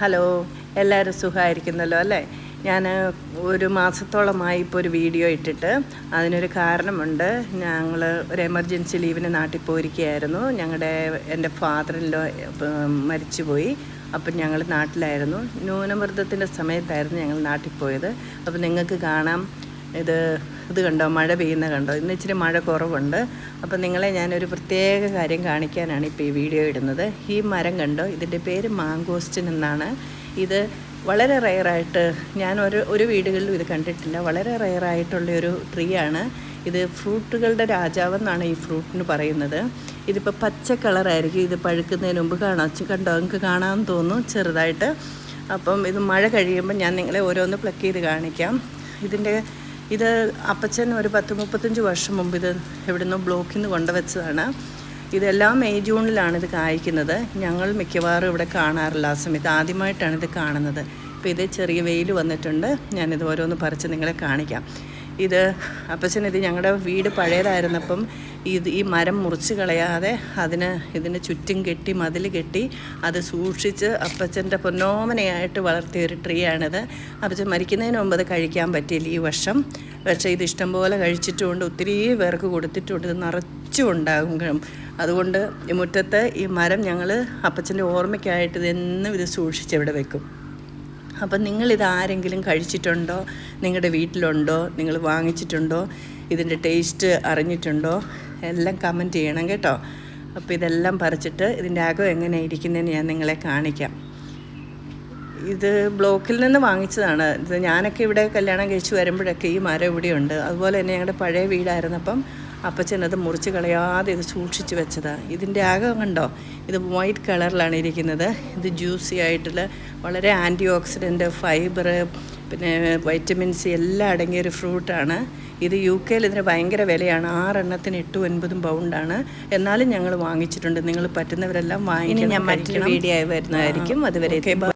Hello എല്ലാവരും സുഖമായിരിക്കുന്നല്ലോ അല്ലേ? ഞാൻ ഒരു മാസത്തോളമായി ഇപ്പോൾ ഒരു വീഡിയോ ഇട്ടിട്ട് അതിനൊരു കാരണമുണ്ട്. ഞങ്ങൾ ഒരു എമർജൻസി ലീവിന് നാട്ടിൽ പോയിരിക്കുകയായിരുന്നു. ഞങ്ങളുടെ എന്റെ ഫാദറിലോ മരിച്ചുപോയി. അപ്പം ഞങ്ങൾ നാട്ടിലായിരുന്നു. ന്യൂനമർദ്ദത്തിന്റെ സമയത്തായിരുന്നു ഞങ്ങൾ നാട്ടിൽ പോയത്. അപ്പം നിങ്ങൾക്ക് കാണാം. ഇത് ഇത് കണ്ടോ? മഴ പെയ്യുന്ന കണ്ടോ? ഇന്ന് ഇച്ചിരി മഴ കുറവുണ്ട്. അപ്പോൾ നിങ്ങളെ ഞാനൊരു പ്രത്യേക കാര്യം കാണിക്കാനാണ് ഇപ്പോൾ ഈ വീഡിയോ ഇടുന്നത്. ഈ മരം കണ്ടോ? ഇതിന്റെ പേര് മാങ്കോസ്റ്റിൻ എന്നാണ്. ഇത് വളരെ റയറായിട്ട് ഞാൻ ഒരു ഒരു വീടുകളിലും ഇത് കണ്ടിട്ടില്ല. വളരെ റയറായിട്ടുള്ളൊരു ട്രീ ആണ്. ഇത് ഫ്രൂട്ടുകളുടെ രാജാവെന്നാണ് ഈ ഫ്രൂട്ടിന് പറയുന്നത്. ഇതിപ്പോൾ പച്ച കളറായിരിക്കും ഇത് പഴുക്കുന്നതിന് മുമ്പ് കാണാം. കണ്ടോ? നിങ്ങൾക്ക് കാണാമെന്ന് തോന്നുന്നു ചെറുതായിട്ട്. അപ്പം ഇത് മഴ കഴിയുമ്പോൾ ഞാൻ നിങ്ങളെ ഓരോന്ന് പ്ലക്ക് ചെയ്ത് കാണിക്കാം. ഇതിന്റെ ഇത് അപ്പച്ചൻ ഒരു പത്ത് മുപ്പത്തഞ്ച് വർഷം മുമ്പ് ഇത് എവിടുന്നോ ബ്ലോക്കിൽ നിന്ന് കൊണ്ടുവച്ചതാണ്. ഇതെല്ലാം മെയ് ജൂണിലാണ് ഇത് കായ്ക്കുന്നത്. ഞങ്ങൾ മിക്കവാറും ഇവിടെ കാണാറില്ല ആ സമയത്ത്. ആദ്യമായിട്ടാണ് ഇത് കാണുന്നത്. ഇപ്പോൾ ഇത് ചെറിയ വെയിൽ വന്നിട്ടുണ്ട്. ഞാനിത് ഓരോന്ന് പറിച്ച് നിങ്ങളെ കാണിക്കാം. ഇത് അപ്പച്ചൻ ഇത് ഞങ്ങളുടെ വീട് പഴയതായിരുന്നപ്പം ഇത് ഈ മരം മുറിച്ച് കളയാതെ അതിന് ഇതിന് ചുറ്റും കെട്ടി മതിൽ കെട്ടി അത് സൂക്ഷിച്ച് അപ്പച്ചന്റെ പൊന്നോമനയായിട്ട് വളർത്തിയ ഒരു ട്രീ ആണിത് അപ്പച്ചൻ മരിക്കുന്നതിന് മുമ്പ് അത് കഴിക്കാൻ പറ്റിയില്ല ഈ വർഷം. പക്ഷേ ഇത് ഇഷ്ടംപോലെ കഴിച്ചിട്ടുമുണ്ട് ഒത്തിരി പേർക്ക് കൊടുത്തിട്ടുണ്ട് ഇത് നിറച്ചും ഉണ്ടാകും അതുകൊണ്ട് മുറ്റത്ത് ഈ മരം ഞങ്ങൾ അപ്പച്ചന്റെ ഓർമ്മയ്ക്കായിട്ട് ഇതെന്നും ഇത് സൂക്ഷിച്ച് ഇവിടെ വെക്കും. അപ്പം നിങ്ങളിത് ആരെങ്കിലും കഴിച്ചിട്ടുണ്ടോ? നിങ്ങളുടെ വീട്ടിലുണ്ടോ? നിങ്ങൾ വാങ്ങിച്ചിട്ടുണ്ടോ? ഇതിന്റെ ടേസ്റ്റ് അറിഞ്ഞിട്ടുണ്ടോ? എല്ലാം കമന്റ് ചെയ്യണം കേട്ടോ. അപ്പോൾ ഇതെല്ലാം പറിച്ചിട്ട് ഇതിന്റെ അകം എങ്ങനെ ഇരിക്കുന്നതെന്ന് ഞാൻ നിങ്ങളെ കാണിക്കാം. ഇത് ബ്ലോക്കിൽ നിന്ന് വാങ്ങിച്ചതാണ്. ഇത് ഞാനൊക്കെ ഇവിടെ കല്യാണം കഴിച്ച് വരുമ്പോഴൊക്കെ ഈ മരം ഇവിടെയുണ്ട്. അതുപോലെ തന്നെ ഞങ്ങളുടെ പഴയ വീടായിരുന്നപ്പം അപ്പച്ചൻ അത് മുറിച്ച് കളയാതെ ഇത് സൂക്ഷിച്ച് വെച്ചതാണ് ഇതിന്റെ ആകം കണ്ടോ? ഇത് വൈറ്റ് കളറിലാണ് ഇരിക്കുന്നത്. ഇത് ജ്യൂസി ആയിട്ടുള്ള വളരെ ആന്റി ഓക്സിഡന്റ് ഫൈബർ പിന്നെ വൈറ്റമിൻ സി എല്ലാം അടങ്ങിയ ഒരു ഫ്രൂട്ടാണ്. ഇത് യു കെയിൽ ഇതിന് ഭയങ്കര വിലയാണ്. ആറെണ്ണത്തിന് എട്ടും ഒൻപതും പൗണ്ടാണ്. എന്നാലും ഞങ്ങൾ വാങ്ങിച്ചിട്ടുണ്ട്. നിങ്ങൾ പറ്റുന്നവരെല്ലാം വാങ്ങിക്കണം ഞാൻ മറ്റൊരു വീഡിയോ ആയി വരുന്നതായിരിക്കും. അതുവരെ